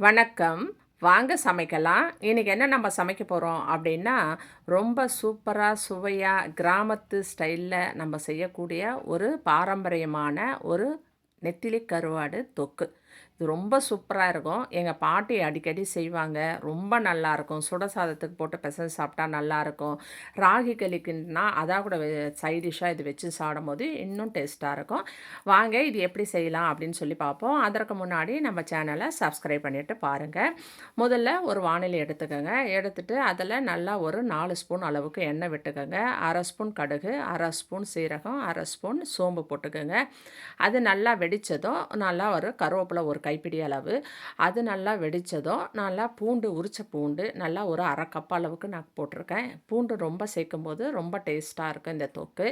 வணக்கம். வாங்க சமைக்கலாம். இன்றைக்கி என்ன நம்ம சமைக்க போகிறோம் அப்படின்னா ரொம்ப சூப்பராக சுவையாக கிராமத்து ஸ்டைலில் நம்ம செய்யக்கூடிய ஒரு பாரம்பரியமான ஒரு நெத்திலி கருவாடு தொக்கு. இது ரொம்ப சூப்பராக இருக்கும். எங்கள் பாட்டி அடிக்கடி செய்வாங்க. ரொம்ப நல்லாயிருக்கும் சுட சாதத்துக்கு போட்டு பிசைஞ்சு சாப்பிட்டா நல்லாயிருக்கும் ராகி களிக்குன்னா அதாக கூட சைடிஷ்ஷாக இது வச்சு சாப்பிடும்போது இன்னும் டேஸ்ட்டாக இருக்கும். வாங்க இது எப்படி செய்யலாம் அப்படின்னு சொல்லி பார்ப்போம். அதற்கு முன்னாடி நம்ம சேனலை சப்ஸ்கிரைப் பண்ணிவிட்டு பாருங்கள் முதல்ல ஒரு வானிலை எடுத்துக்கோங்க. எடுத்துகிட்டு அதில் நல்லா ஒரு நாலு ஸ்பூன் அளவுக்கு எண்ணெய் விட்டுக்கோங்க. அரை ஸ்பூன் கடுகு அரை ஸ்பூன் சீரகம் அரை ஸ்பூன் சோம்பு போட்டுக்கோங்க. அது நல்லா வெடித்ததும் நல்லா ஒரு கருவேப்பிலை ஒரு கைப்பிடி அளவு. அது நல்லா வெடித்ததும் நல்லா பூண்டு உரித்த பூண்டு நல்லா ஒரு அரை கப் அளவுக்கு நான் போட்டிருக்கேன். பூண்டு ரொம்ப சேர்க்கும் போது ரொம்ப டேஸ்ட்டாக இருக்கும் இந்த தொக்கு.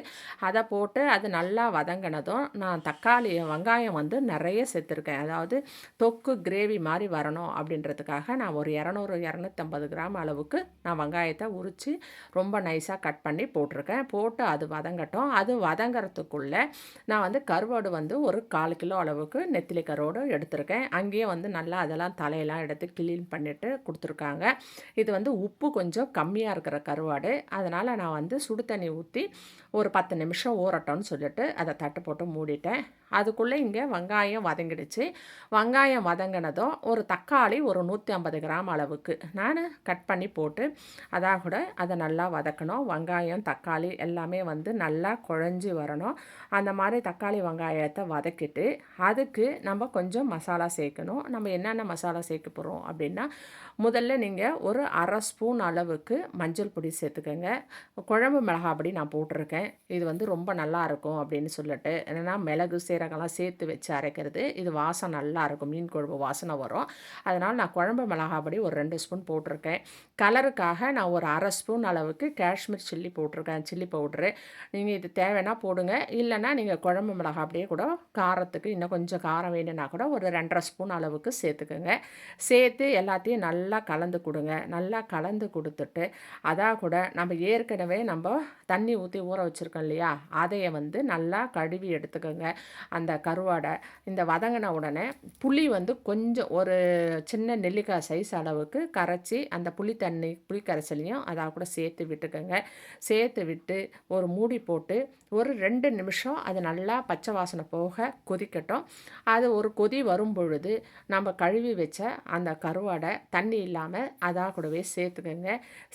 அதை போட்டு அது நல்லா வதங்கினதும் நான் தக்காளி வெங்காயம் வந்து நிறைய சேர்த்துருக்கேன். அதாவது தொக்கு கிரேவி மாதிரி வரணும் அப்படின்றதுக்காக நான் ஒரு இரநூறு இரநூத்தம்பது கிராம் அளவுக்கு நான் வெங்காயத்தை உரித்து ரொம்ப நைஸாக கட் பண்ணி போட்டிருக்கேன். போட்டு அது வதங்கட்டும். அது வதங்கிறதுக்குள்ளே நான் வந்து கருவாடு வந்து ஒரு கால் கிலோ அளவுக்கு நெத்திலி கருவோடு எடுத்துருக்கேன். கொடுத்துருக்கேன் அங்கேயே வந்து நல்லா அதெல்லாம் தலையெல்லாம் எடுத்து க்ளீன் பண்ணிவிட்டு கொடுத்துருக்காங்க. இது வந்து உப்பு கொஞ்சம் கம்மியாக இருக்கிற கருவாடு. அதனால் நான் வந்து சுடு தண்ணி ஊற்றி ஒரு பத்து நிமிஷம் ஊறட்டோன்னு சொல்லிட்டு அதை தட்டு போட்டு மூடிட்டேன். அதுக்குள்ளே இங்கே வெங்காயம் வதங்கிடுச்சு. வெங்காயம் வதங்கினதும் ஒரு தக்காளி ஒரு நூற்றி ஐம்பது கிராம் அளவுக்கு நான் கட் பண்ணி போட்டு அதாக கூட அதை நல்லா வதக்கணும். வெங்காயம் தக்காளி எல்லாமே வந்து நல்லா குழஞ்சி வரணும். அந்த மாதிரி தக்காளி வெங்காயத்தை வதக்கிட்டு அதுக்கு நம்ம கொஞ்சம் மசாலா மசாலா சேர்க்கணும். நம்ம என்னென்ன மசாலா சேர்க்க போகிறோம் அப்படின்னா முதல்ல நீங்கள் ஒரு அரை ஸ்பூன் அளவுக்கு மஞ்சள் பொடி சேர்த்துக்கோங்க. குழம்பு மிளகாப்பொடி நான் போட்டிருக்கேன். இது வந்து ரொம்ப நல்லா இருக்கும் அப்படின்னு சொல்லிட்டு. என்னென்னா மிளகு சீரகம்லாம் சேர்த்து வச்சு அரைக்கிறது. இது வாசம் நல்லா இருக்கும். மீன் குழம்பு வாசனை வரும். அதனால் நான் குழம்பு மிளகா அப்படி ஒரு ரெண்டு ஸ்பூன் போட்டிருக்கேன். கலருக்காக நான் ஒரு அரை ஸ்பூன் அளவுக்கு காஷ்மீர் சில்லி போட்டிருக்கேன். Chilli powder. நீங்கள் இது தேவைன்னா போடுங்க. இல்லைன்னா நீங்கள் குழம்பு மிளகாப்படியே கூட காரத்துக்கு இன்னும் கொஞ்சம் காரம் வேணும்னா கூட ஒரு ரெண்டு ரெண்டரை ஸ்பூன் அளவுக்கு சேர்த்துக்கோங்க. சேர்த்து எல்லாத்தையும் நல்லா கலந்து கொடுங்க. நல்லா கலந்து கொடுத்துட்டு அதாக கூட நம்ம ஏற்கனவே நம்ம தண்ணி ஊற்றி ஊற வச்சுருக்கோம் இல்லையா? அதையை வந்து நல்லா கழுவி எடுத்துக்கோங்க. அந்த கருவாடை இந்த வதங்கின உடனே புளி வந்து கொஞ்சம் ஒரு சின்ன நெல்லிக்காய் சைஸ் அளவுக்கு கரைச்சி அந்த புளி தண்ணி புளி கரைச்சலையும் அதாக கூட சேர்த்து விட்டுக்கோங்க. சேர்த்து விட்டு ஒரு மூடி போட்டு ஒரு ரெண்டு நிமிஷம் அது நல்லா பச்சை வாசனை போக கொதிக்கட்டும். அது ஒரு கொதி வரும் பொழுது நம்ம கழுவி வச்ச அந்த கருவாடை தண்ணி இல்லாமல் அதாக கூடவே சேர்த்துக்கோங்க.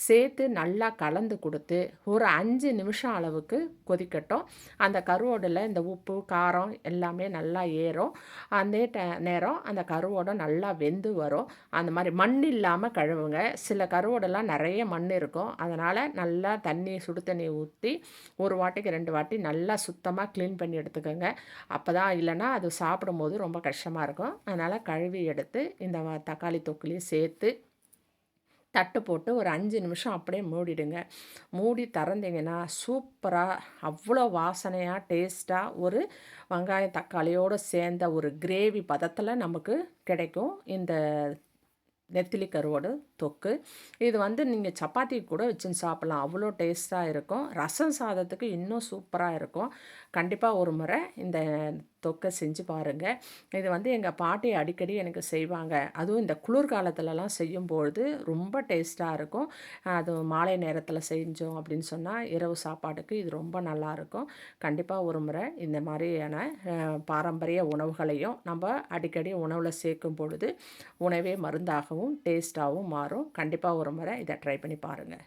சேர்த்து நல்லா கலந்து கொடுத்து ஒரு அஞ்சு நிமிஷம் அளவுக்கு கொதிக்கட்டும். அந்த கருவோடில் இந்த உப்பு காரம் எல்லாமே நல்லா ஏறும். அந்த நேரம் அந்த கருவோட நல்லா வெந்து வரும். அந்த மாதிரி மண் இல்லாமல் கழுவுங்க. சில கருவோடெல்லாம் நிறைய மண் இருக்கும். அதனால் நல்லா தண்ணி சுடு தண்ணி ஊற்றி ஒரு வாட்டிக்கு ரெண்டு வாட்டி நல்லா சுத்தமாக க்ளீன் பண்ணி எடுத்துக்கோங்க. அப்போ தான் இல்லைன்னா அது சாப்பிடும்போது ரொம்ப கஷ்டமாக இருக்கும். இருக்கும். அதனால் கழுவி எடுத்து இந்த தக்காளி தொக்குலேயும் சேர்த்து தட்டு போட்டு ஒரு அஞ்சு நிமிஷம் அப்படியே மூடிடுங்க. மூடி திறந்தீங்கன்னா சூப்பராக அவ்வளோ வாசனையாக டேஸ்ட்டாக ஒரு வெங்காயம் தக்காளியோடு சேர்ந்த ஒரு கிரேவி பதத்தில் நமக்கு கிடைக்கும் இந்த நெத்திலி கருவோடு தொக்கு. இது வந்து நீங்கள் சப்பாத்தி கூட வச்சுன்னு சாப்பிட்லாம். அவ்வளோ டேஸ்ட்டாக இருக்கும். ரசம் சாதத்துக்கு இன்னும் சூப்பராக இருக்கும். கண்டிப்பாக ஒரு முறை இந்த தொக்கை செஞ்சு பாருங்கள் இது வந்து எங்கள் பாட்டி அடிக்கடி எனக்கு செய்வாங்க. அதுவும் இந்த குளிர்காலத்துலலாம் செய்யும்பொழுது ரொம்ப டேஸ்ட்டாக இருக்கும். அது மாலை நேரத்தில் செஞ்சோம் அப்படின்னு சொன்னால் இரவு சாப்பாட்டுக்கு இது ரொம்ப நல்லாயிருக்கும் கண்டிப்பாக ஒரு முறை இந்த மாதிரியான பாரம்பரிய உணவுகளையும் நம்ம அடிக்கடி உணவில் சேர்க்கும் பொழுது உணவே மருந்தாகவும் டேஸ்ட்டாகவும் மாறும். கண்டிப்பாக ஒரு முறை இதை ட்ரை பண்ணி பாருங்கள்